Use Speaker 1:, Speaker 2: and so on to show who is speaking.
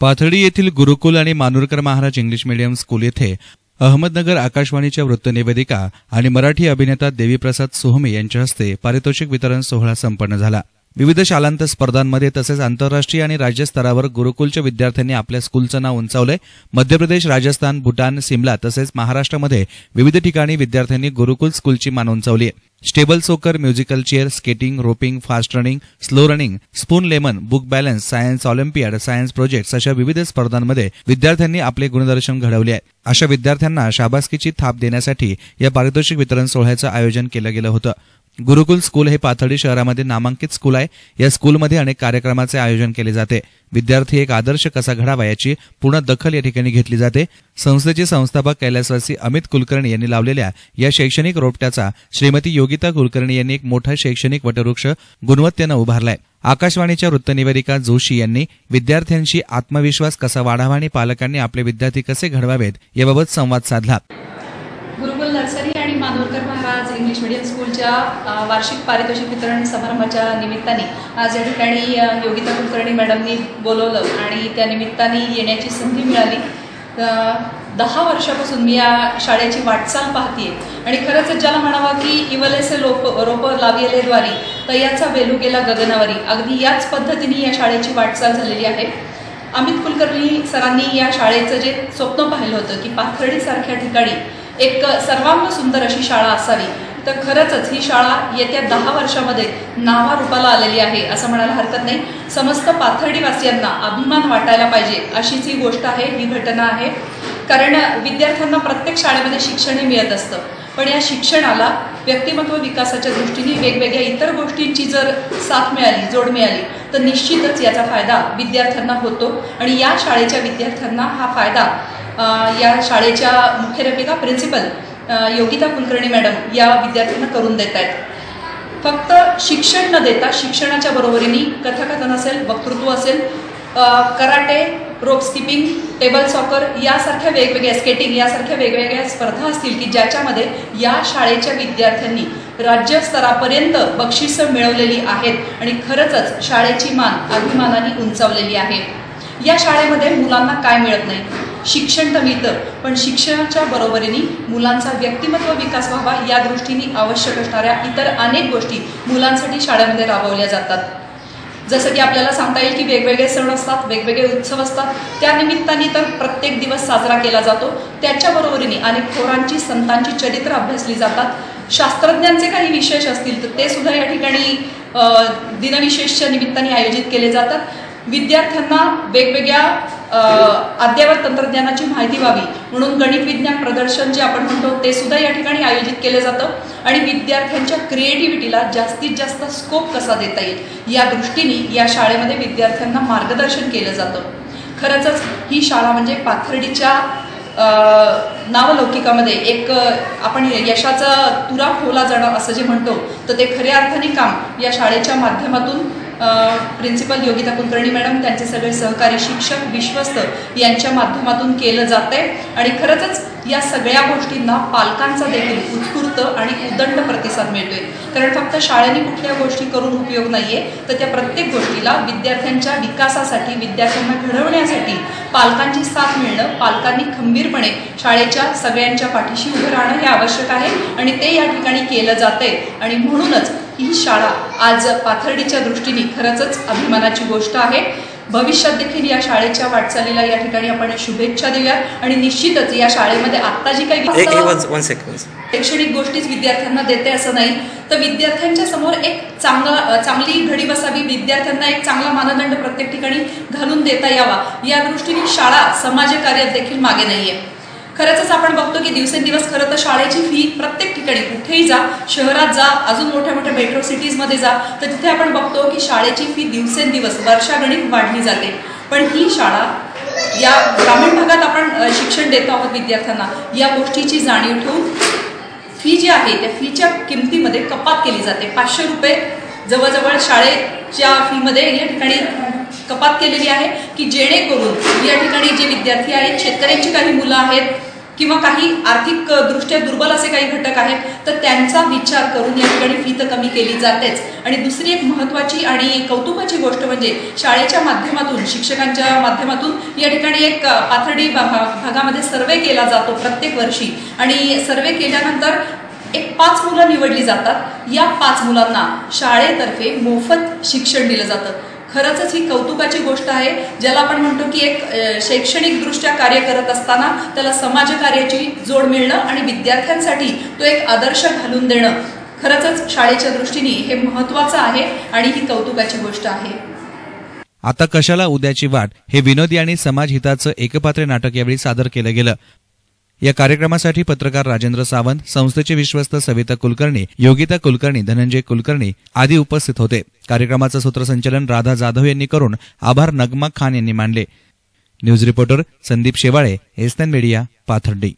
Speaker 1: पाथर्डी येथील गुरुकुल आणि Manurkar Maharaj English medium school येथे अहमदनगर आकाशवाणीच्या वृत्तनिवेदिका आणि मराठी अभिनेता देवीप्रसाद सोहमे यांच्या हस्ते पारितोषिक वितरण सोहळा संपन्न झाला. विविध शालांत स्पर्धांमध्ये तसेच आंतरराष्ट्रीय आणि राज्य स्तरावर गुरुकुलच्या विद्यार्थ्यांनी आपल्या स्कूलचं नाव उंचावलंय. मध्य प्रदेश राजस्थान भूटान सिमला तसेच महाराष्ट्रामध्ये विविध ठिकाणी विद्यार्थ्यांनी गुरुकुल स्कूलची मान उंचावली आहे table soccer musical chair skating roping fast running slow running spoon lemon book balance science olympiad science projects अशा विविध स्पर्धांमध्ये विद्यार्थ्यांनी आपले गुणदर्शन घडवले आहे अशा विद्यार्थ्यांना शाबासकीची थाप देण्यासाठी या पारितोषिक वितरण सोहळ्याचं आयोजन केलं गेलं होतं. गुरुकुल स्कूल हे पाथर्डी शहरामध्ये नामांकित स्कूल आहे. या स्कूलमध्ये अनेक कार्यक्रमाचे आयोजन केले जाते. विद्यार्थी एक आदर्श कसा घडावा याची पूर्ण दखल या ठिकाणी घेतली जाते. संस्थेचे संस्थापक कैलासवासी अमित कुलकर्णी यांनी लावलेल्या या शैक्षणिक रोपट्याचा श्रीमती योगिता कुलकर्णी यांनी एक मोठा शैक्षणिक वटवृक्ष गुणवत्तेनं उभारलाय. आकाशवाणीच्या वृत्तनिवेदिका जोशी यांनी विद्यार्थ्यांशी आत्मविश्वास कसा वाढावा आणि पालकांनी आपले विद्यार्थी कसे घडवावेत याबाबत संवाद साधला.
Speaker 2: गुरुकुल नर्सरी आणि मानोरकर महाराज इंग्लिश मिडियम स्कूलच्या वार्षिक पारितोषिक वितरण समारंभाच्या निमित्ताने आज या ठिकाणी योगिता कुलकर्णी मॅडमनी बोलवलं आणि त्या निमित्ताने येण्याची संधी मिळाली. दहा वर्षापासून मी या शाळेची वाटचाल पाहते आणि खरंच ज्याला म्हणावा की इवलेसे लोप रोपं लाविले द्वारी तयाचा वेलू गेला गगनावरी. अगदी याच पद्धतीने या शाळेची वाटचाल झालेली आहे. अमित कुलकर्णी सरांनी या शाळेचं जे स्वप्न पाहिलं होतं की पाथर्डीसारख्या ठिकाणी एक सर्वांग सुंदर अशी शाळा असावी. तर खरंच ही शाळा येत्या दहा वर्षामध्ये नावारूपाला आलेली आहे असं म्हणायला हरकत नाही. समस्त पाथर्डीवासियांना अभिमान वाटायला पाहिजे अशीच ही गोष्ट आहे ही घटना आहे. कारण विद्यार्थ्यांना प्रत्येक शाळेमध्ये शिक्षणही मिळत असतं. पण या शिक्षणाला व्यक्तिमत्व विकासाच्या दृष्टीने वेगवेगळ्या इतर गोष्टींची जर साथ मिळाली जोड मिळाली तर निश्चितच याचा फायदा विद्यार्थ्यांना होतो. आणि या शाळेच्या विद्यार्थ्यांना हा फायदा या शाळेच्या मुख्याध्यापिका प्रिन्सिपल योगिता कुलकर्णी मॅडम या विद्यार्थ्यांना करून देत आहेत फक्त शिक्षण न देता शिक्षणाच्या बरोबरीने कथाकथन असेल वक्तृत्व असेल karate rope skipping table soccer यासारख्या वेगवेगळ्या स्केटिंग यासारख्या वेगवेगळ्या स्पर्धा असतील की ज्याच्यामध्ये या शाळेच्या विद्यार्थ्यांनी राज्यस्तरापर्यंत बक्षिसं मिळवलेली आहेत आणि खरंच शाळेची मान अभिमानाने उंचावलेली आहे. या शाळेमध्ये मुलांना काय मिळत नाही? शिक्षण तर मिळतं पण शिक्षणाच्या बरोबरीने मुलांचा व्यक्तिमत्व विकास व्हावा या दृष्टीने आवश्यक असणाऱ्या इतर अनेक गोष्टी मुलांसाठी शाळेमध्ये राबवल्या जातात. जसं की आपल्याला सांगता येईल की वेगवेगळे सण असतात वेगवेगळे उत्सव असतात. त्यानिमित्ताने तर प्रत्येक दिवस साजरा केला जातो. त्याच्याबरोबरीने अनेक थोरांची संतांची चरित्र अभ्यासली जातात. शास्त्रज्ञांचे काही विशेष असतील तर ते सुद्धा या ठिकाणी दिनविशेषच्या निमित्ताने आयोजित केले जातात. विद्यार्थ्यांना वेगवेगळ्या अ, अद्ययावत तंत्रज्ञानाची माहिती व्हावी. म्हणून गणित विज्ञान प्रदर्शन जे आपण म्हणतो ते सुद्धा या ठिकाणी आयोजित केलं जातं. आणि विद्यार्थ्यांच्या क्रिएटिव्हिटीला जास्तीत जास्त स्कोप कसा देता येईल या दृष्टीने या शाळेमध्ये विद्यार्थ्यांना मार्गदर्शन केलं जातं. खरंचच ही शाळा म्हणजे पाथर्डीच्या नावलौकिकामध्ये एक आपण यशाचा तुरा खोला जाणं असं जे म्हणतो तर ते खऱ्या अर्थाने काम या शाळेच्या माध्यमातून प्रिन्सिपल योगिता कुलकर्णी मॅडम त्यांचे सगळे सहकारी शिक्षक विश्वस्त यांच्या माध्यमातून केलं जाते आणि खरंच या सगळ्या गोष्टींना पालकांचा देखील उत्स्फूर्त आणि उदंड प्रतिसाद मिळतोय. कारण फक्त शाळेने कुठल्या गोष्टी करून उपयोग नाहीये तर त्या प्रत्येक गोष्टीला विद्यार्थ्यांच्या विकासासाठी विद्यार्थ्यांना घडवण्यासाठी पालकांची साथ मिळणं पालकांनी खंबीरपणे शाळेच्या सगळ्यांच्या पाठीशी उभं राहणं हे आवश्यक आहे. आणि ते या ठिकाणी केलं जाते आणि म्हणूनच ही शाळा आज पाथर्डीच्या दृष्टीने खरंच अभिमानाची गोष्ट आहे. भविष्यात देखील या शाळेच्या वाटचालीला या ठिकाणी आपण शुभेच्छा देऊया आणि निश्चितच या शाळेमध्ये आता जी काही शैक्षणिक गोष्टीच विद्यार्थ्यांना देते असं नाही तर विद्यार्थ्यांच्या समोर एक चांगला चांगली घडी बसावी विद्यार्थ्यांना एक चांगला मानदंड प्रत्येक ठिकाणी घालून देता यावा. या दृष्टीने शाळा समाजकार्यात देखील मागे नाहीये. खरंच आपण बघतो की दिवसेंदिवस खरं तर शाळेची फी प्रत्येक ठिकाणी कुठेही जा शहरात जा अजून मोठ्या मोठ्या मेट्रो सिटीजमध्ये जा तर तिथे आपण बघतो की शाळेची फी दिवसेंदिवस वर्षागणिक वाढली जाते. पण ही शाळा या ग्रामीण भागात आपण शिक्षण देतो आहोत विद्यार्थ्यांना. या गोष्टीची जाणीव ठेवून फी जी आहे त्या फीच्या किमतीमध्ये कपात केली जाते. पाचशे रुपये जवळजवळ शाळेच्या फीमध्ये या ठिकाणी कपात केलेली आहे की जेणेकरून या ठिकाणी जे विद्यार्थी आहेत शेतकऱ्यांची काही मुलं आहेत किंवा काही आर्थिक दृष्ट्या दुर्बल असे काही घटक आहेत तर त्यांचा विचार करून या ठिकाणी फी तर कमी केली जातेच. आणि दुसरी एक महत्त्वाची आणि कौतुकाची गोष्ट म्हणजे शाळेच्या माध्यमातून शिक्षकांच्या माध्यमातून या ठिकाणी एक पाथर्डी भा- भागामध्ये सर्वे केला जातो प्रत्येक वर्षी. आणि सर्वे केल्यानंतर एक पाच मुलं निवडली जातात. या पाच मुलांना शाळेतर्फे मोफत शिक्षण दिलं जातं. खरंच ही कौतुकाची गोष्ट आहे ज्याला आपण म्हणतो की एक शैक्षणिकदृष्ट्या कार्य करत असताना त्याला समाजकार्याची जोड मिळणं आणि विद्यार्थ्यांसाठी तो एक आदर्श घालून देणं. खरंच शाळेच्या दृष्टीने हे महत्त्वाचं आहे आणि ही कौतुकाची गोष्ट आहे.
Speaker 1: आता कशाला उद्याची वाट? हे विनोदी आणि समाजहिताचं एकपात्री नाटक यावेळी सादर केलं गेलं. या कार्यक्रमासाठी पत्रकार राजेंद्र सावंत संस्थेचे विश्वस्त सविता कुलकर्णी योगिता कुलकर्णी धनंजय कुलकर्णी आदी उपस्थित होते. कार्यक्रमाचं सूत्रसंचलन राधा जाधव यांनी करून आभार नगमा खान यांनी मानले. न्यूज रिपोर्टर संदीप शेवाळे एसनॅन मीडिया पाथर्डी.